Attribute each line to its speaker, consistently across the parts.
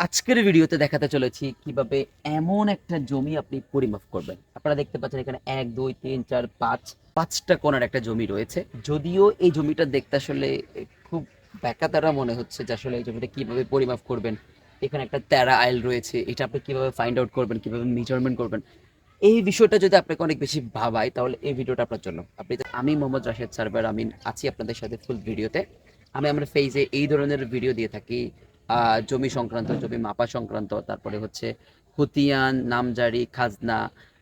Speaker 1: আজকের ভিডিওতে দেখাতে চলেছি কীভাবে এমন একটা জমি আপনি পরিমাপ করবেন। আপনারা দেখতে পাচ্ছেন এখানে এক, দুই, তিন, চার, পাঁচ, পাঁচটা কোণার একটা জমি রয়েছে। যদিও এই জমিটা দেখতে আসলে খুব ব্যাকাতারা মনে হচ্ছে যে আসলে এই জমিটা কীভাবে পরিমাপ করবেন। এখানে একটা তেরা আইল রয়েছে, এটা আপনি কীভাবে ফাইন্ড আউট করবেন, কীভাবে মেজারমেন্ট করবেন। এই বিষয়টা যদি আপনাকে অনেক বেশি ভাবায়, তাহলে এই ভিডিওটা আপনার জন্য। আপনি আমি মোহাম্মদ রাশেদ সার্ভার আমিন আছি আপনাদের সাথে ফুল ভিডিওতে আমি আমার ফেজে এই ধরনের ভিডিও দিয়ে থাকি। জমি সংক্রান্ত, জমি মাপা সংক্রান্ত, তারপরে হচ্ছে খতিয়ান, নামজারি, খাজনা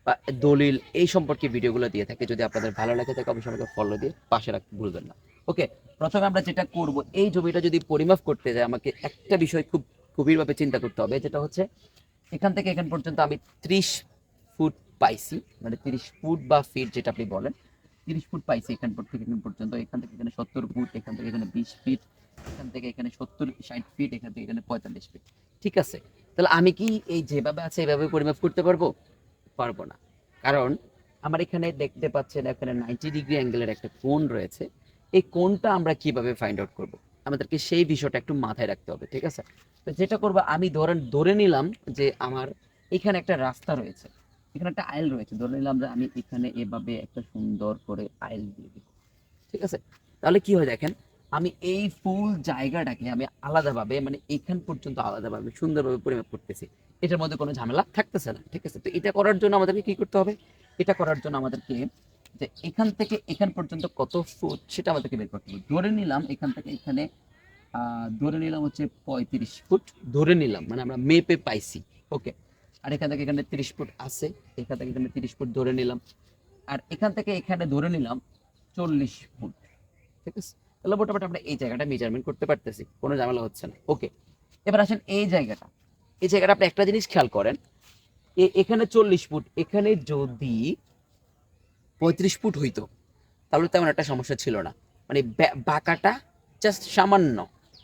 Speaker 1: বা দলিল এই সম্পর্কে ভিডিওগুলো দিয়ে থাকে। যদি আপনাদের ভালো লাগে থাকে, অবশ্যই আমাকে ফলো দিয়ে পাশে রাখতে ভুলবেন না। ওকে প্রথমে আমরা যেটা করব, এই জমিটা যদি পরিমাপ করতে যায় আমাকে একটা বিষয় খুব গভীরভাবে চিন্তা করতে হবে, যেটা হচ্ছে এখান থেকে এখান পর্যন্ত আমি ত্রিশ ফুট পাইছি মানে তিরিশ ফুট বা ফিট যেটা আপনি বলেন, তিরিশ ফুট পাইছি এখান থেকে এখান পর্যন্ত, এখান থেকে এখানে সত্তর ফুট, এখান থেকে এখানে বিশ ফিট এখান থেকে এখানে সত্তর ষাট ফিট এখান থেকে এখানে পঁয়তাল্লিশ ফিট ঠিক আছে? তাহলে আমি কি এই যেভাবে আছে, এভাবে পরিমাপ করতে পারব? পারব না। কারণ আমার এখানে দেখতে পাচ্ছেন, এখানে নাইনটি ডিগ্রি অ্যাঙ্গেলের একটা কোণ রয়েছে। এই কোণটা আমরা কীভাবে ফাইন্ড আউট করব? আমাদেরকে সেই বিষয়টা একটু মাথায় রাখতে হবে, ঠিক আছে? তো যেটা করব, আমি ধরেন, ধরে নিলাম যে আমার এখানে একটা রাস্তা রয়েছে। এখানে একটা আইল রয়েছে। ধরে নিলাম যে আমি এখানে এভাবে একটা সুন্দর করে আইল দিয়ে দিব। ঠিক আছে? তাহলে কি হয় দেখেন আমি এই ফুল জায়গাটাকে আমি আলাদাভাবে মানে এখান পর্যন্ত আলাদাভাবে সুন্দরভাবে পরিমাপ করতেছি। এটার মধ্যে কোনো ঝামেলা থাকতেছে না, ঠিক আছে? তো এটা করার জন্য আমাদেরকে কি করতে হবে? এটা করার জন্য আমাদেরকে যে এখান থেকে এখান পর্যন্ত কত ফুট সেটা আমাদেরকে বের করতে হবে। ধরে নিলাম এখান থেকে এখানে ধরে নিলাম হচ্ছে পঁয়ত্রিশ ফুট ধরে নিলাম মানে আমরা মেপে পাইছি, ওকে? আর এখান থেকে এখানে তিরিশ ফুট আছে, এখান থেকে এখানে তিরিশ ফুট ধরে নিলাম। আর এখান থেকে এখানে ধরে নিলাম চল্লিশ ফুট, ঠিক আছে? তাহলে মোটামুটি আমরা এই জায়গাটা মেজারমেন্ট করতে পারতেছি, কোনো ঝামেলা হচ্ছে না। ওকে এবার আসেন এই জায়গাটা। এই জায়গাটা আপনি একটা জিনিস খেয়াল করেন এখানে চল্লিশ ফুট, এখানে যদি পঁয়ত্রিশ ফুট হইতো, তাহলে তেমন একটা সমস্যা ছিল না। মানে বাঁকাটা জাস্ট সামান্য,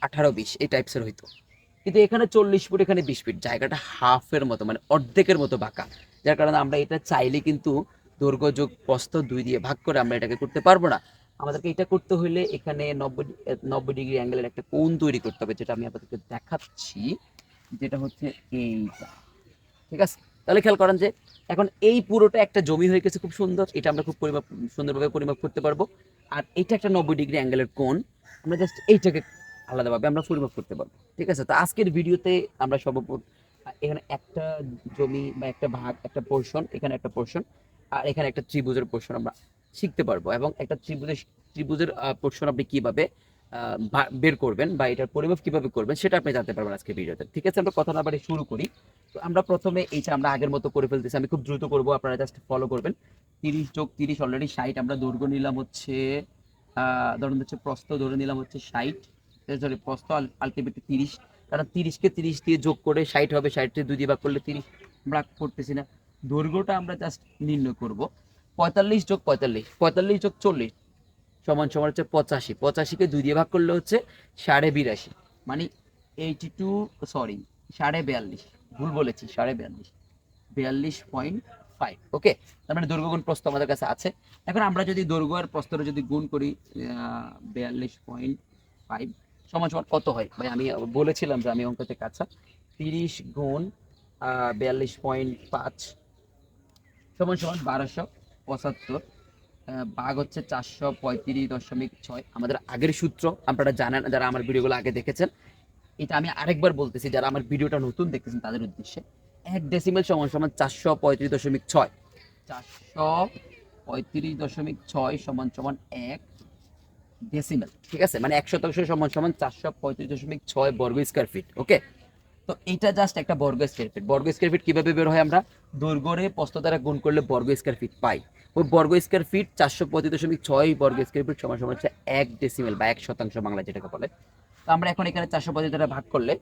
Speaker 1: আঠারো বিশ, এই টাইপসের হইতো। কিন্তু এখানে চল্লিশ ফুট, এখানে বিশ ফিট জায়গাটা হাফের মতো মানে অর্ধেকের মতো বাঁকা। যার কারণে আমরা এটা চাইলে কিন্তু দৈর্ঘ্য যোগ দুই দিয়ে ভাগ করে আমরা এটাকে করতে পারব না। আমাদেরকে এটা করতে হলে এখানে নব্বই নব্বই ডিগ্রি অ্যাঙ্গেলের একটা কোণ তৈরি করতে হবে, যেটা আমি আপনাদেরকে দেখাচ্ছি, যেটা হচ্ছে এইটা। ঠিক আছে? তাহলে খেয়াল করেন যে এখন এই পুরোটা একটা জমি হয়ে গেছে খুব সুন্দর, এটা আমরা খুব পরিমাপ, সুন্দরভাবে পরিমাপ করতে পারব। আর এটা একটা নব্বই ডিগ্রি অ্যাঙ্গেলের কোণ, আমরা জাস্ট এইটাকে আলাদাভাবে আমরা পরিমাপ করতে পারব। ঠিক আছে? তো আজকের ভিডিওতে আমরা সর্বপ্রথম, এখানে একটা জমি বা একটা ভাগ, একটা পোর্শন এখানে একটা পোর্শন আর এখানে একটা ত্রিভুজের পোর্শন আমরা শিখতে পারব এবং একটা ত্রিভুজের ত্রিভুজের পোর্শন আপনি কীভাবে বের করবেন বা এটার পরিমাপ কীভাবে করবেন সেটা আপনি জানতে পারবেন আজকে ভিডিওতে। ঠিক আছে, আমরা কথা না বাড়ি শুরু করি। তো আমরা প্রথমে এইটা আমরা আগের মতো করে ফেলতেছি। আমি খুব দ্রুত করব, আপনারা জাস্ট ফলো করবেন। তিরিশ যোগ তিরিশ অলরেডি ষাট। আমরা দৈর্ঘ্য নিলাম হচ্ছে ধরুন হচ্ছে প্রস্ত ধরে নিলাম হচ্ছে ষাট। সরি প্রস্থ আলটিমেটলি তিরিশ। কারণ তিরিশকে তিরিশ দিয়ে যোগ করে ষাট হবে ষাটকে দুই দিয়ে ভাগ করলে তিরিশ, আমরা করতেছি না। দৈর্ঘ্যটা আমরা জাস্ট নির্ণয় করব। পঁয়তাল্লিশ যোগ পঁয়তাল্লিশ পঁয়তাল্লিশ যোগ চল্লিশ সমান সমান হচ্ছে পঁচাশি। পঁচাশিকে দুই দিয়ে ভাগ করলে হচ্ছে সাড়ে বিরাশি। মানে এইটি টু সরি সাড়ে বিয়াল্লিশ। ভুল বলেছি, সাড়ে বিয়াল্লিশ। বিয়াল্লিশ পয়েন্ট ফাইভ ওকে তার মানে দৈর্ঘ্য গুণ প্রস্থ আমাদের কাছে আছে। এখন আমরা যদি দৈর্ঘ্য আর প্রস্থটা যদি গুণ করি বিয়াল্লিশ পয়েন্ট ফাইভ সমান সমান কত হয়? ভাই, আমি বলেছিলাম যে আমি অঙ্কতে কাছা তিরিশ গুণ বিয়াল্লিশ পয়েন্ট পাঁচ, সমান সমান বারোশো। পঁচাত্তর ভাগ হচ্ছে চারশো পঁয়ত্রিশ দশমিক ছয়। আমাদের আগের সূত্র, আপনারা জানেন, যারা আমার ভিডিওগুলো আগে দেখেছেন, এটা আমি আরেকবার বলতেছি, যারা আমার ভিডিওটা নতুন দেখতেছেন তাদের উদ্দেশ্যে, এক ডেসিমেল সমান সমান চারশো পঁয়ত্রিশ দশমিক ছয়। চারশো পঁয়ত্রিশ দশমিক ছয় সমান সমান এক ডেসিমেল ঠিক আছে? মানে এক শতাংশ সমান সমান চারশো পঁয়ত্রিশ দশমিক ছয় বর্গ স্কোয়ার ফিট ওকে তো এটা জাস্ট একটা বর্গ স্কোয়ার ফিট বর্গ স্কোয়ার ফিট কীভাবে বের হয় আমরা? দৈর্ঘ্যরে প্রস্থ দ্বারা গুণ করলে বর্গ স্কোয়ার ফিট পাই। ওই বর্গ স্কোয়ার ফিট চারশো পঁয়ত্রিশ দশমিক ছয় বর্গ স্কোয়ার ফিট সমান সমান হচ্ছে এক ডেসিমেল বা এক শতাংশ বাংলা যেটাকে বলে। তো আমরা এখন এখানে চারশো পঁয়ত্রিশ দ্বারা ভাগ করলে,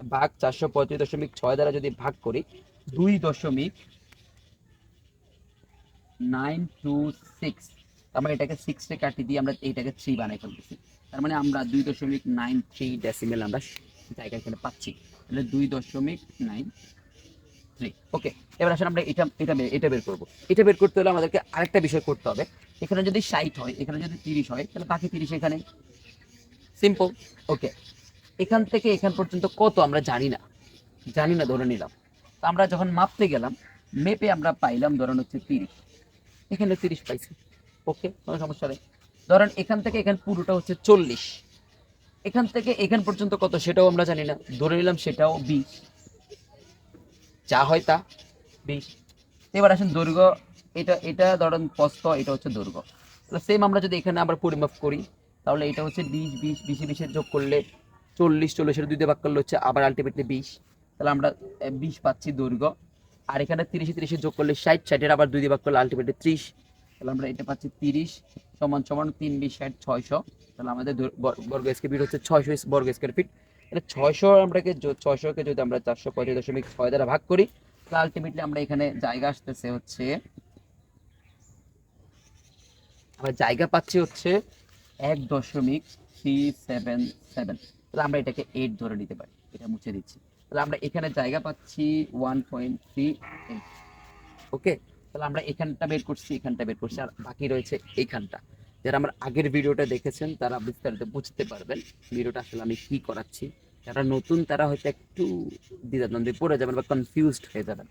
Speaker 1: ভাগ চারশো পঁয়ত্রিশ দশমিক ছয় দ্বারা যদি ভাগ করি, দুই দশমিক নাইন টু সিক্স আমরা এটাকে সিক্সে কাটি দিয়ে আমরা এইটাকে থ্রি বানাই ফেলতেছি। তার মানে আমরা দুই দশমিক নাইন থ্রি ডেসিমেল আমরা জায়গা এখানে পাচ্ছি। তাহলে দুই দশমিক নাইন থ্রি ওকে এবার আসলে আমরা এটা এটা বের- এটা বের করব। এটা বের করতে হলে আমাদেরকে আরেকটা বিষয় করতে হবে। এখানে যদি ষাট হয় এখানে যদি তিরিশ হয় তাহলে বাকি তিরিশ এখানে? সিম্পল ওকে এখান থেকে এখান পর্যন্ত কত আমরা জানি না। জানি না ধরে নিলাম। তো আমরা যখন মাপতে গেলাম মেপে আমরা পাইলাম ধরেন হচ্ছে তিরিশ। এখানে তিরিশ পাইছি। ওকে কোনো সমস্যা নেই। ধরেন এখান থেকে এখান পুরোটা হচ্ছে চল্লিশ। এখান থেকে এখান পর্যন্ত কত সেটাও আমরা জানি না। ধরে নিলাম সেটাও বিশ। যা হয় তা। বিশ। এবার আসেন দৈর্ঘ্য এটা এটা ধরেন প্রস্থ, এটা হচ্ছে দৈর্ঘ্য তাহলে সেম আমরা যদি এখানে আবার পরিমাপ করি, তাহলে এটা হচ্ছে বিশ বিশ, বিশে, বিশের যোগ করলে চল্লিশ, চল্লিশের দুই দিয়ে ভাগ করলে হচ্ছে আবার আলটিমেটলি বিশ। তাহলে আমরা বিশ পাচ্ছি দৈর্ঘ্য আর এখানে তিরিশে তিরিশে যোগ করলে ষাট, ষাটের আবার দুই দিয়ে ভাগ করলে আলটিমেটলি ত্রিশ। তাহলে আমরা এটা পাচ্ছি তিরিশ সমান সমান তিন বিশ ষাট ছয়শো। তাহলে আমাদের বর্গ স্কোয়ার ফিট হচ্ছে ছয়শো বর্গ স্কোয়ার ফিট তাহলে ছয়শো আমরাকে য- ছয়শোকে যদি আমরা চারশো পঁয়ত্রিশ দশমিক ছয় দ্বারা ভাগ করি, তাহলে আলটিমেটলি আমরা এখানে জায়গা আসতেছে হচ্ছে, আমরা জায়গা পাচ্ছি হচ্ছে এক দশমিক থ্রি সেভেন সেভেন। তাহলে আমরা এটাকে এইট ধরে নিতে পারি, এটা মুছে দিচ্ছি। তাহলে আমরা এখানে জায়গা পাচ্ছি one point three eight okay তাহলে আমরা এখানটা বের করছি, এখানটা বের করছি, আর বাকি রয়েছে এইখানটা। যারা আমার আগের ভিডিওটা দেখেছেন, তারা বিস্তারিত বুঝতে পারবেন, ভিডিওটা আসলে আমি কি করাচ্ছি। যারা নতুন, তারা হয়তো একটু দ্বিধাদ্বন্দ্বে পড়ে যাবেন বা কনফিউজড হয়ে যাবেন।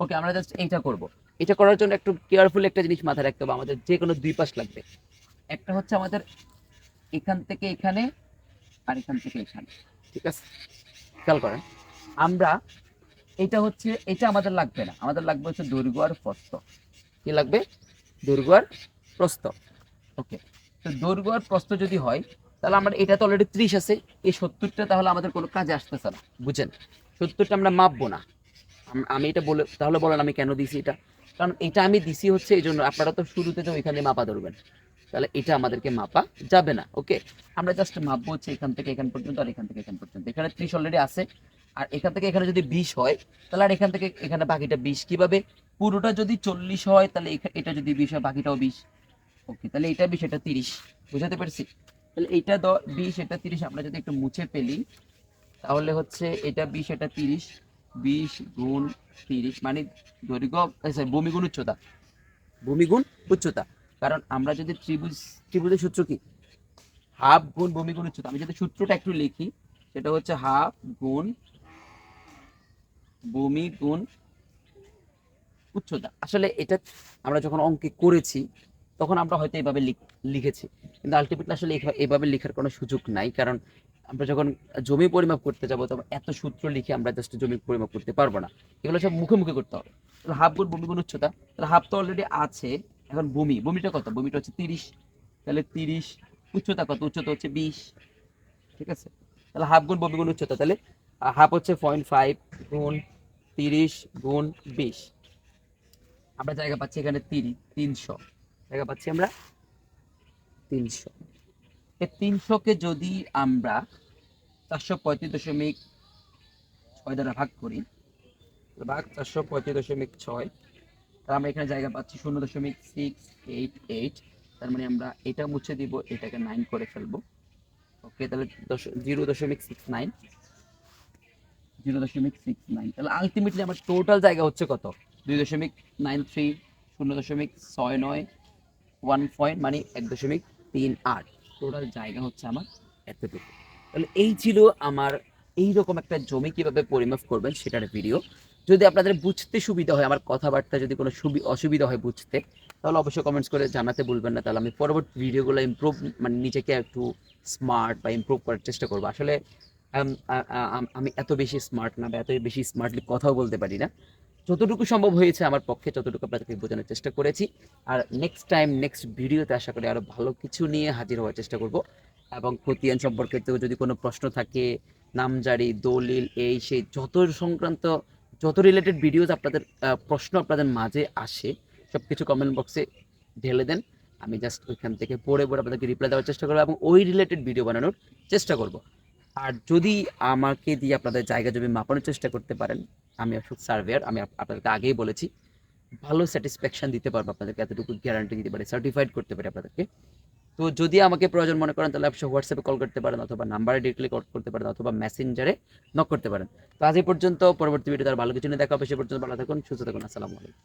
Speaker 1: ওকে আমরা জাস্ট এইটা করব। এটা করার জন্য একটু কেয়ারফুল একটা জিনিস মাথায় রাখতে হবে। আমাদের যে কোনো দুই পাশ লাগবে। একটা হচ্ছে আমাদের এখান থেকে এখানে আর এখান থেকে এখানে। ঠিক আছে? খেয়াল করেন। আমরা এটা হচ্ছে, এটা আমাদের লাগবে না। আমাদের লাগবে হচ্ছে দৈর্ঘ্য আর প্রস্ত কি লাগবে? দৈর্ঘ্য আর প্রস্ত ওকে তো দৈর্ঘ্য আর প্রস্ত যদি হয় তাহলে আমরা, এটা তো অলরেডি ত্রিশ আছে, এই সত্তরটা তাহলে আমাদের কোনো কাজে আসতেছে না বুঝেন সত্তরটা আমরা মাপবো না। আমি এটা বলে, তাহলে বলেন আমি কেন দিছি এটা? কারণ এটা আমি দিছি হচ্ছে এই জন্য, আপনারা তো শুরুতে তো এখানে মাপা ধরবেন। তাহলে এটা আমাদেরকে মাপা যাবে না, ওকে? আমরা জাস্ট মাপবো হচ্ছে এখান থেকে এখান পর্যন্ত, আর এখান থেকে এখান পর্যন্ত। এখানে ত্রিশ অলরেডি আছে, আর এখান থেকে এখানে যদি বিশ হয়, তাহলে আর এখান থেকে এখানে বাকিটা বিশ কীভাবে? পুরোটা যদি চল্লিশ হয়, তাহলে এটা যদি বিশ হয়, বাকিটাও বিশ। ওকে, তাহলে এটা বিশ, এটা তিরিশ। বুঝাতে পারছি? তাহলে এইটা দ বিশ এটা তিরিশ আমরা যদি একটু মুছে ফেলি তাহলে হচ্ছে এটা বিশ এটা তিরিশ বিশ গুণ তিরিশ মানে দৈর্ঘ্য sorry, ভূমি উচ্চতা। ভূমি গুণ উচ্চতা। কারণ আমরা যদি ত্রিভুজ ত্রিভুজের সূত্র কি? হাফ গুণ ভূমি গুণ উচ্চতা। আমি যদি সূত্রটা একটু লিখি সেটা হচ্ছে হাফ গুণ ভূমি গুণ উচ্চতা। আসলে এটা আমরা যখন অঙ্কে করেছি তখন আমরা হয়তো লিখ- লিখেছি। কিন্তু আলটিমেটলি আসলে এভা- এভাবে লেখার কোনো সুযোগ নাই। কারণ আমরা যখন জমি পরিমাপ করতে যাব, তখন এত সূত্র লিখে আমরা জাস্ট জমি পরিমাপ করতে পারব না। এগুলো সব মুখে মুখে করতে হবে। তাহলে হাফ গুণ ভূমি গুণ উচ্চতা। তাহলে হাফ তো অলরেডি আছে। এখন ভূমি, ভূমিটা কত? ভূমিটা হচ্ছে তিরিশ। তাহলে তিরিশ, উচ্চতা কত? উচ্চতা হচ্ছে বিশ। ঠিক আছে? তাহলে হাফ গুণ ভূমি গুণ উচ্চতা। তাহলে হাফ হচ্ছে পয়েন্ট ফাইভ গুণ তিরিশ গুণ বিশ। আমরা জায়গা পাচ্ছি এখানে তিরিশ তিনশো। জায়গা পাচ্ছি আমরা। তিনশো। এই তিনশোকে যদি আমরা চারশো পঁয়ত্রিশ দশমিক ছয় দ্বারা ভাগ করি ভাগ চারশো পঁয়ত্রিশ দশমিক ছয় তাহলে আমরা এখানে জায়গা পাচ্ছি শূন্য দশমিক সিক্স এইট এইট তার মানে আমরা এটা মুছে দিব, এটাকে নাইন করে ফেলব। ওকে তাহলে দশ জিরো দশমিক সিক্স নাইন জিরো দশমিক সিক্স নাইন তাহলে আলটিমেটলি আমার টোটাল জায়গা হচ্ছে কত? দুই দশমিক নাইন থ্রি শূন্য দশমিক ছয় নয় ওয়ান পয়েন্ট মানে এক দশমিক তিন আট। টোটাল জায়গা হচ্ছে আমার এতটুকু। তাহলে এই ছিল আমার এই রকম একটা জমি কীভাবে পরিমাপ করবেন সেটার ভিডিও যদি আপনাদের বুঝতে সুবিধা হয় আমার কথাবার্তা যদি কোনো সুবি অসুবিধা হয় বুঝতে তাহলে অবশ্যই কমেন্টস করে জানাতে ভুলবেন না। তাহলে আমি পরবর্তী ভিডিওগুলো ইমপ্রুভ মানে নিজেকে একটু স্মার্ট বা ইমপ্রুভ করার চেষ্টা করব। আসলে আম, এত বেশি স্মার্ট না বা এত বেশি স্মার্টলি কথাও বলতে পারি না। যতটুকু সম্ভব হয়েছে আমার পক্ষে ততটুকু আপনাদেরকে বোঝানোর চেষ্টা করেছি। আর নেক্সট টাইম নেক্সট ভিডিওতে আশা করি আরও ভালো কিছু নিয়ে হাজির হওয়ার চেষ্টা করব। এবং খতিয়ান সম্পর্কে তো যদি কোনো প্রশ্ন থাকে, নামজারি, দলিল, এই সেই যত সংক্রান্ত, যত রিলেটেড ভিডিওস আপনাদের প্রশ্ন আপনাদের মাঝে আসে সব কিছু কমেন্ট বক্সে ঢেলে দেন। আমি জাস্ট ওইখান থেকে পড়ে পড়ে আপনাদেরকে রিপ্লাই দেওয়ার চেষ্টা করব এবং ওই রিলেটেড ভিডিও বানানোর চেষ্টা করব। আর যদি আমাকে দিয়ে আপনাদের জায়গা জমি মাপানোর চেষ্টা করতে পারেন আমি অশোক সার্ভেয়ার আমি আপনাদেরকে আগেই বলেছি, ভালো স্যাটিসফ্যাকশান দিতে পারব আপনাদেরকে, এতটুকু গ্যারান্টি দিতে পারি সার্টিফাইড করতে পারি আপনাদেরকে। তো যদি আমাকে প্রয়োজন মনে করেন, তাহলে আপনি হোয়াটসঅ্যাপে কল করতে পারেন, অথবা নাম্বারে ডিরেক্টলি কল করতে পারেন, অথবা মেসেঞ্জারে নক করতে পারেন। তো আজ এই পর্যন্ত, পরবর্তী ভিডিও তার ভালো কিছু নিয়ে দেখা হবে, সে পর্যন্ত ভালো থাকুন, সুস্থ থাকুন, আসসালামু আলাইকুম।